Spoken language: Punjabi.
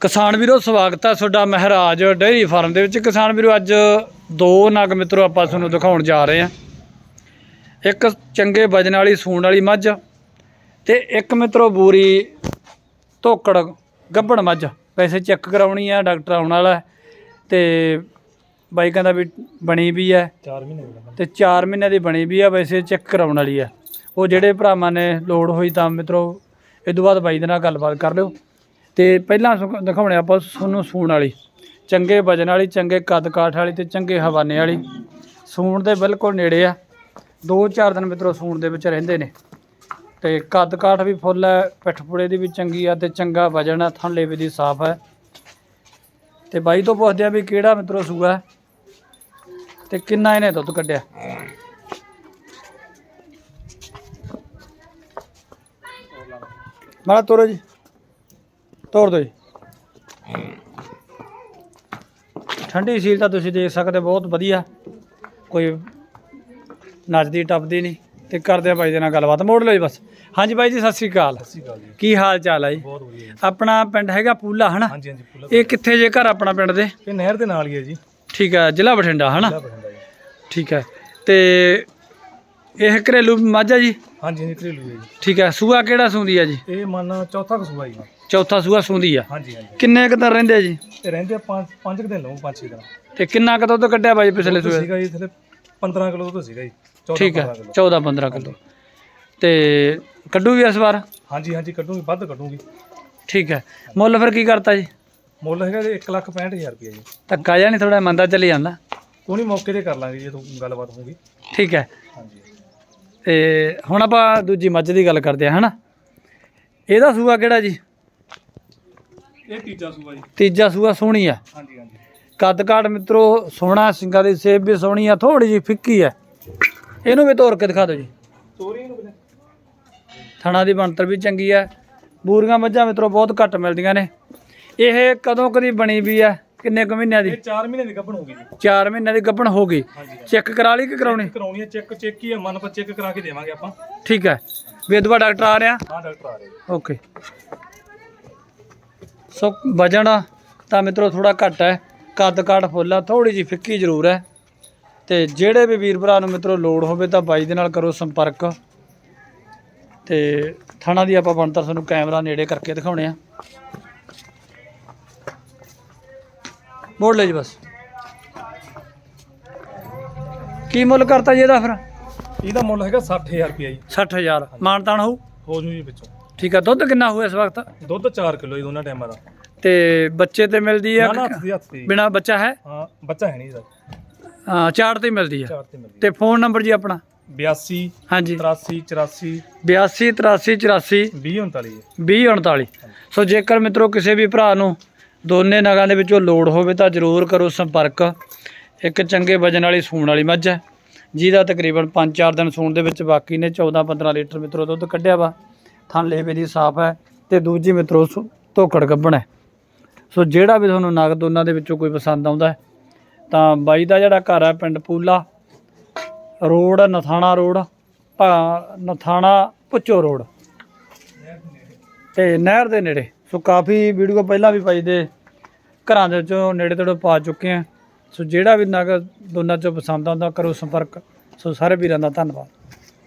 ਕਿਸਾਨ ਵੀਰੋ ਸਵਾਗਤ ਹੈ ਤੁਹਾਡਾ ਮਹਾਰਾਜ ਡੇਅਰੀ ਫਾਰਮ ਦੇ ਵਿੱਚ। ਕਿਸਾਨ ਵੀਰੋ ਅੱਜ ਦੋ ਨਗ ਮਿੱਤਰੋ ਆਪਾਂ ਤੁਹਾਨੂੰ ਦਿਖਾਉਣ ਜਾ ਰਹੇ ਹਾਂ। ਇੱਕ ਚੰਗੇ ਵਜਨ ਵਾਲੀ ਸੂਣ ਵਾਲੀ ਮੱਝ ਤੇ ਇੱਕ ਮਿੱਤਰੋ ਬੂਰੀ ਧੋਕੜ ਗੱਭਣ ਮੱਝ। ਵੈਸੇ ਚੈੱਕ ਕਰਾਉਣੀ ਆ ਡਾਕਟਰ ਆਉਣ ਵਾਲਾ ਤੇ ਬਾਈ ਕਹਿੰਦਾ ਵੀ ਬਣੀ ਵੀ ਹੈ। 4 ਮਹੀਨੇ ਗਏ ਤੇ 4 ਮਹੀਨੇ ਦੀ ਬਣੀ ਵੀ ਆ ਵੈਸੇ ਚੈੱਕ ਕਰਾਉਣ ਵਾਲੀ ਆ ਉਹ ਜਿਹੜੇ ਭਰਾਵਾਂ ਨੇ ਲੋੜ ਹੋਈ ਤਾਂ ਮਿੱਤਰੋ ਇਹ ਤੋਂ ਬਾਅਦ ਬਾਈ ਦੇ ਨਾਲ ਗੱਲਬਾਤ ਕਰ ਲਿਓ। ਤੇ ਪਹਿਲਾਂ ਸੁ- ਦਿਖਾਉਣੇ ਆਪਾਂ ਤੁਹਾਨੂੰ ਸੂਣ ਵਾਲੀ। ਚੰਗੇ ਵਜਨ ਵਾਲੀ, ਚੰਗੇ ਕੱਦ ਕਾਠ ਵਾਲੀ ਤੇ ਚੰਗੇ ਹਵਾਨੇ ਵਾਲੀ। ਸੂਣ ਦੇ ਬਿਲਕੁਲ ਨੇੜੇ ਆ। 2-4 ਦਿਨ ਮਿੱਤਰੋ ਸੂਣ ਦੇ ਵਿੱਚ ਰਹਿੰਦੇ ਨੇ। ਤੇ ਕੱਦ ਕਾਠ ਵੀ ਫੁੱਲ ਹੈ, ਪਿੱਠ ਪੁੜੇ ਦੀ ਵੀ ਚੰਗੀ ਆ ਤੇ ਚੰਗਾ ਵਜਨ ਆ, ਥੱਲੇ ਵੀ ਦੀ ਸਾਫ਼ ਹੈ। ਤੇ ਬਾਈ ਤੋਂ ਪੁੱਛਦੇ ਆ ਵੀ ਕਿਹੜਾ ਮਿੱਤਰੋ ਸੂਆ ਹੈ? ਤੇ ਕਿੰਨਾ ਇਹਨੇ ਦੁੱਧ ਕੱਢਿਆ? ਮਾੜਾ ਤੋਰੋ ਜੀ। ਤੋੜ ਦਿਓ ਜੀ। ਠੰਡੀ ਸੀਲ ਤਾਂ ਤੁਸੀਂ ਦੇਖ ਸਕਦੇ ਬਹੁਤ ਵਧੀਆ। ਕੋਈ ਨੱਚਦੀ ਟੱਪਦੀ ਨਹੀਂ ਤੇ ਕਰਦੇ ਆ ਬਾਈ ਦੇ ਨਾਲ ਗੱਲਬਾਤ। ਮੋੜ ਲਓ ਜੀ ਬਸ। ਹਾਂਜੀ ਬਾਈ ਜੀ ਸਤਿ ਸ੍ਰੀ ਅਕਾਲ। ਸਤਿ ਸ਼੍ਰੀ ਅਕਾਲ ਜੀ। ਕੀ ਹਾਲ ਚਾਲ ਹੈ ਜੀ? ਬਹੁਤ ਵਧੀਆ ਆਪਣਾ ਪਿੰਡ ਹੈਗਾ ਪੂਲਾ ਹਨਾ? ਹਾਂਜੀ ਹਾਂਜੀ ਪੂਲਾ ਇਹ ਕਿੱਥੇ ਜੇ ਘਰ ਆਪਣਾ ਪਿੰਡ ਦੇ? ਇਹ ਨਹਿਰ ਦੇ ਨਾਲ ਹੀ ਹੈ ਜੀ। ਠੀਕ ਹੈ ਜ਼ਿਲ੍ਹਾ ਬਠਿੰਡਾ ਹਨਾ? ਜ਼ਿਲ੍ਹਾ ਬਠਿੰਡਾ ਜੀ। ਠੀਕ ਹੈ ਤੇ ਇਹ ਘਰੇਲੂ ਮੱਝ ਆ ਜੀ? ਹਾਂਜੀ ਹਾਂਜੀ ਘਰੇਲੂ ਹੈ ਜੀ। ਠੀਕ ਹੈ ਸੂਆ ਕਿਹੜਾ ਸੂੰਦੀ ਆ ਜੀ? ਇਹ ਮਨ ਚੌਥਾ ਕਸੂਆ ਜੀ। ਚੌਥਾ ਸੂਆ ਸੂੰਦੀ ਆ। ਹਾਂਜੀ ਹਾਂਜੀ। ਕਿੰਨੇ ਕੁ ਦਿਨ ਰਹਿੰਦੇ ਆ ਜੀ? ਇਹ ਰਹਿੰਦੇ ਆ ਪੰਜ ਪੰਜ ਕੁ ਦਿਨ ਲਊ ਪੰਜ ਛੇ ਦਿਨ। ਤੇ ਕਿੰਨਾ ਕੁ ਦੁੱਧ ਕੱਢਿਆ ਬਾਈ ਪਿਛਲੇ ਸੂਏ? ਸੀਗਾ ਜੀ ਥਲੇ 15 ਕਿਲੋ ਦੁੱਧ ਸੀਗਾ ਜੀ 14 ਠੀਕ ਹੈ 15 ਕਿਲੋ। 14 15 ਕਿਲੋ। ਤੇ ਕੱਢੂ ਵੀ ਇਸ ਵਾਰ? ਹਾਂਜੀ ਹਾਂਜੀ ਕੱਢੂਗੀ ਵੱਧ ਕੱਢੂਗੀ। ਠੀਕ ਹੈ। ਮੁੱਲ ਫਿਰ ਕੀ ਕਰਤਾ ਜੀ? ਮੁੱਲ ਹੈਗਾ ਜੀ 1 ਲੱਖ 65000 ਰੁਪਏ ਜੀ। ਧੱਕਾ ਜਾਂ ਨਹੀਂ ਥੋੜਾ ਮੰਦਾ ਚੱਲੀ ਜਾਂਦਾ? ਕੋਈ ਨਹੀਂ ਮੌਕੇ ਤੇ ਕਰ ਲਾਂਗੇ ਜੀ ਜਦੋਂ ਗੱਲਬਾਤ ਹੋਊਗੀ। ਠੀਕ ਹੈ। ਹਾਂਜੀ। ਤੇ ਹੁਣ ਆਪਾਂ ਦੂਜੀ ਮੱਝ ਦੀ ਗੱਲ ਕਰਦੇ ਹਾਂ ਹਨਾ? ਇਹਦਾ ਸੂਆ ਕਿਹੜਾ ਜੀ? ਇਹ ਤੀਜਾ ਸੂਆ ਜੀ। ਤੀਜਾ ਸੂਆ ਸੋਹਣੀ ਆ। ਹਾਂਜੀ ਹਾਂਜੀ। ਕੱਦ ਕਾਠ ਮਿੱਤਰੋ ਸੋਹਣਾ ਸਿੰਘਾਂ ਦੀ ਸੇਬ ਵੀ ਸੋਹਣੀ ਆ ਥੋੜੀ ਜੀ ਫਿੱਕੀ ਆ। ਇਹਨੂੰ ਵੀ ਤੋੜ ਕੇ ਦਿਖਾ ਦਿਓ ਜੀ। ਤੋਰੀ ਨੂੰ ਕਿਤੇ। ਥਣਾ ਦੀ ਬਣਤਰ ਵੀ ਚੰਗੀ ਆ। ਬੂਰੀਆਂ ਮੱਝਾਂ ਮਿੱਤਰੋ ਬਹੁਤ ਘੱਟ ਮਿਲਦੀਆਂ ਨੇ। ਇਹ ਕਦੋਂ ਕਦੀ ਬਣੀ ਵੀ ਆ? ਕਿੰਨੇ ਕੁ ਮਹੀਨਿਆਂ ਦੀ? ਇਹ 4 ਮਹੀਨੇ ਦੀ ਗੱਭਣ ਹੋਊਗੀ ਜੀ। 4 ਮਹੀਨਿਆਂ ਦੀ ਗੱਭਣ ਹੋ ਗਈ। ਚੈੱਕ ਕਰਾ ਲਈ ਕਿ ਕਰਾਉਣੀ? ਕਰਾਉਣੀ ਹੈ ਚੈੱਕ ਚੈੱਕ ਹੀ ਹੈ ਮਨ ਪਰ ਚੈੱਕ ਕਰਾ ਕੇ ਦੇਵਾਂਗੇ ਆਪਾਂ। ਠੀਕ ਹੈ। ਵੇਦਵਾ ਡਾਕਟਰ ਆ ਰਿਹਾ? ਹਾਂ ਡਾਕਟਰ ਆ ਰਹੇ ਓਕੇ। ਸੋ ਵਜਨ ਤਾਂ ਮਿੱਤਰੋ ਥੋੜਾ ਘੱਟ ਹੈ। ਕੱਦ ਕਾਠ ਫੁੱਲ ਆ ਥੋੜੀ ਜੀ ਫਿੱਕੀ ਜ਼ਰੂਰ ਹੈ। ਤੇ ਜਿਹੜੇ ਵੀ ਵੀਰ ਭਰਾ ਨੂੰ ਮਿੱਤਰੋ ਲੋੜ ਹੋਵੇ ਤਾਂ ਬਾਈ ਦੇ ਨਾਲ ਕਰੋ ਸੰਪਰਕ। ਤੇ ਥਾਣਾ ਦੀ ਆਪਾਂ ਬਣਤਰ ਤੁਹਾਨੂੰ ਕੈਮਰਾ ਨੇੜੇ ਕਰਕੇ ਦਿਖਾਉਣੇ ਆ। ਮੋੜ ਲੈ ਜੀ ਬਸ। ਕੀ ਮੁੱਲ ਕਰਤਾ ਜੀ ਇਹਦਾ ਫਿਰ? ਇਹਦਾ ਮੁੱਲ ਹੈਗਾ 60000 ਰੁਪਏ ਜੀ। 60000 ਮਾਨਤਾਨ ਹੋਊ? ਹੋ ਜੂ ਜੀ ਵਿੱਚੋਂ। ਠੀਕ ਆ ਦੁੱਧ ਕਿੰਨਾ ਹੋਇਆ ਇਸ ਵਕਤ? ਦੁੱਧ 4 ਕਿਲੋ ਜੀ ਦੋਨਾਂ ਟਾਈਮਾਂ ਦਾ। ਤੇ ਬੱਚੇ ਤੇ ਮਿਲਦੀ ਆ ਨਾ ਨਾ ਹੱਥ ਦੀ ਹੱਥ ਦੀ। ਬਿਨਾ ਬੱਚਾ ਹੈ? ਹਾਂ ਬੱਚਾ ਹੈ ਨਹੀਂ ਸਰ ਹਾਂ ਚਾਰ ਤੇ ਮਿਲਦੀ ਆ। ਚਾਰ ਤੇ ਮਿਲਦੀ ਤੇ ਫੋਨ ਨੰਬਰ ਜੀ ਆਪਣਾ? 82 ਹਾਂਜੀ। 83 84 82 83 84 20 39 20 39 ਸੋ ਜੇਕਰ ਮਿੱਤਰੋ ਕਿਸੇ ਵੀ ਭਰਾ ਨੂੰ ਦੋਨੇ ਨਗਾਂ ਦੇ ਵਿੱਚੋਂ ਲੋੜ ਹੋਵੇ ਤਾਂ ਜ਼ਰੂਰ ਕਰੋ ਸੰਪਰਕ। ਇੱਕ ਚੰਗੇ ਵਜਨ ਵਾਲੀ ਸੂਣ ਵਾਲੀ ਮੱਝ ਹੈ, ਜਿਹਦਾ ਤਕਰੀਬਨ 5-4 ਦਿਨ ਸੂਣ ਦੇ ਵਿੱਚ ਬਾਕੀ ਨੇ 14-15 ਲੀਟਰ ਮਿੱਤਰੋ ਦੁੱਧ ਕੱਢਿਆ ਵਾ। ਥਣ ਲੇਵੇ ਦੀ ਸਾਫ਼ ਹੈ ਤੇ ਦੂਜੀ ਮਿੱਤਰੋ ਸੁ- ਧੋਕੜ ਗੱਭਣ ਹੈ। ਸੋ ਜਿਹੜਾ ਵੀ ਤੁਹਾਨੂੰ ਨਗ ਦੋਨਾਂ ਦੇ ਵਿੱਚੋਂ ਕੋਈ ਪਸੰਦ ਆਉਂਦਾ ਤਾਂ ਬਾਈ ਦਾ ਜਿਹੜਾ ਘਰ ਹੈ ਪਿੰਡ ਪੂਲਾ, road Nathana road Nathana Bhucho road. ਤੇ ਨਹਿਰ ਦੇ ਨੇੜੇ। ਸੋ ਕਾਫੀ ਵੀਡੀਓ ਪਹਿਲਾਂ ਵੀ ਪਾਈ ਦੇ। ਘਰਾਂ ਦੇ ਵਿੱਚੋਂ ਨੇੜੇ ਤੇੜੇ ਪਾ ਚੁੱਕੇ ਆ। ਸੋ ਜਿਹੜਾ ਵੀ ਨਗ ਦੋਨਾਂ ਚੋਂ ਪਸੰਦ ਆਉਂਦਾ ਕਰੋ ਸੰਪਰਕ। ਸੋ ਸਾਰੇ ਵੀਰਾਂ ਦਾ ਧੰਨਵਾਦ।